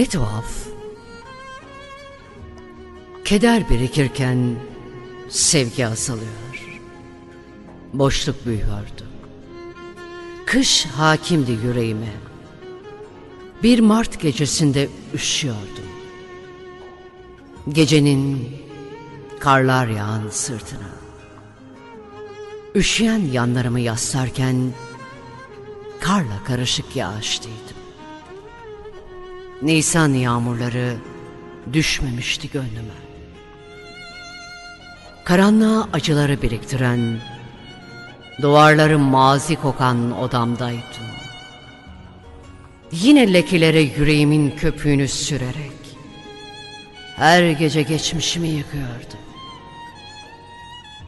Ne tuhaf. Keder birikirken sevgi azalıyor. Boşluk büyüyordu. Kış hakimdi yüreğime. Bir Mart gecesinde üşüyordum. Gecenin karlar yağan sırtına. Üşüyen yanlarımı yaslarken karla karışık yağıştıydım. Nisan yağmurları düşmemişti gönlüme. Karanlığa acıları biriktiren, duvarları mazi kokan odamdaydım. Yine lekelere yüreğimin köpüğünü sürerek, her gece geçmişimi yıkıyordum.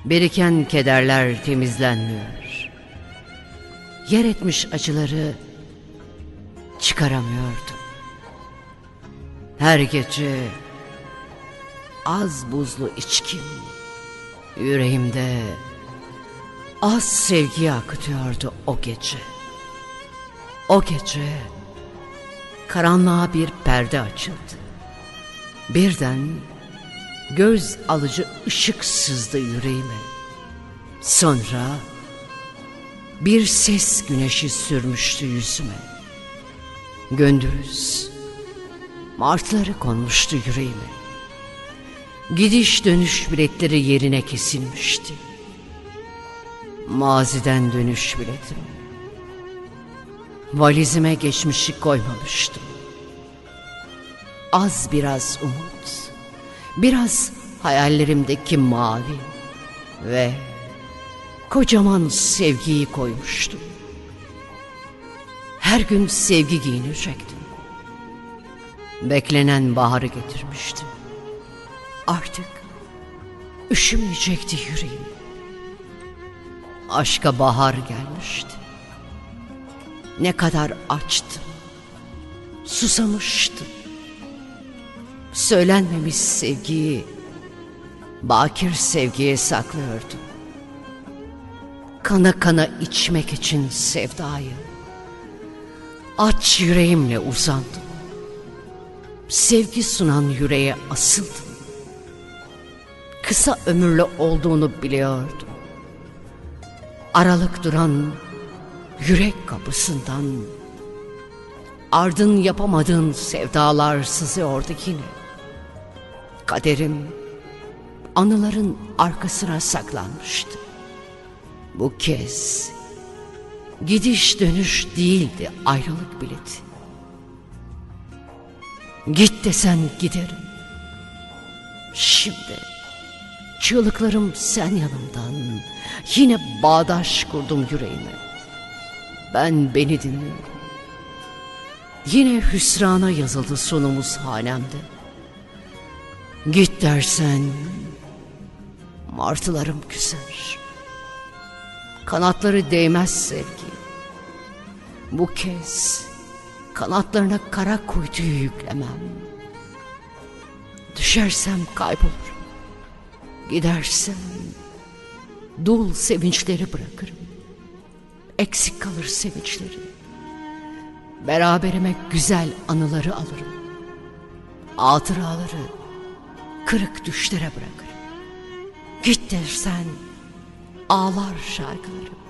Biriken kederler temizlenmiyor. Yer etmiş acıları çıkaramıyordum. Her gece az buzlu içkim yüreğimde az sevgi akıtıyordu o gece. O gece karanlığa bir perde açıldı. Birden göz alıcı ışık sızdı yüreğime. Sonra bir ses güneşi sürmüştü yüzüme. Göndürüz, martları konmuştu yüreğime. Gidiş dönüş biletleri yerine kesilmişti. Maziden dönüş biletim. Valizime geçmişi koymamıştım. Az biraz umut, biraz hayallerimdeki mavi ve kocaman sevgiyi koymuştum. Her gün sevgi giyinecektim. Beklenen baharı getirmiştim. Artık üşümeyecekti yüreğim. Aşka bahar gelmişti. Ne kadar açtım, susamıştım. Söylenmemiş sevgiyi bakir sevgiye saklıyordum. Kana kana içmek için sevdayı aç yüreğimle uzandım. Sevgi sunan yüreğe asıldım. Kısa ömürlü olduğunu biliyordum. Aralık duran yürek kapısından ardın yapamadığın sevdalar sızıyordu yine. Kaderim anıların arkasına saklanmıştı. Bu kez gidiş dönüş değildi ayrılık bileti. Git desen giderim. Şimdi çığlıklarım sen yanımdan yine bağdaş kurdum yüreğime. Ben beni dinliyorum. Yine hüsrana yazıldı sonumuz hanemde. Git dersen martılarım küser. Kanatları değmez sevgi. Bu kez kanatlarına kara kuytuyu yüklemem. Düşersem kaybolurum. Gidersem dul sevinçleri bırakırım. Eksik kalır sevinçleri. Beraberime güzel anıları alırım. Hatıraları kırık düşlere bırakırım. Git dersen ağlar şarkılarım.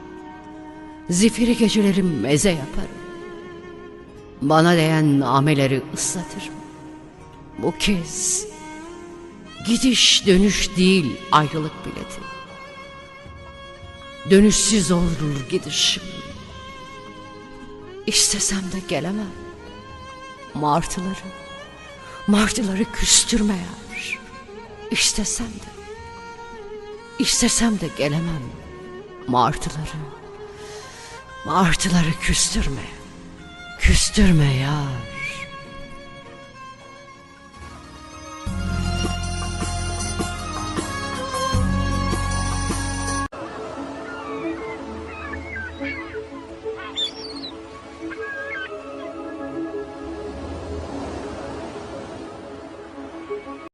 Zifiri gecelerim meze yaparım. Bana değen nameleri ıslatırım. Bu kez gidiş dönüş değil ayrılık bileti. Dönüşsüz olur gidişim. İstesem de gelemem. Martıları, martıları küstürme yar. İstesem de, istesem de gelemem. Martıları, martıları küstürme. Küstürme yar.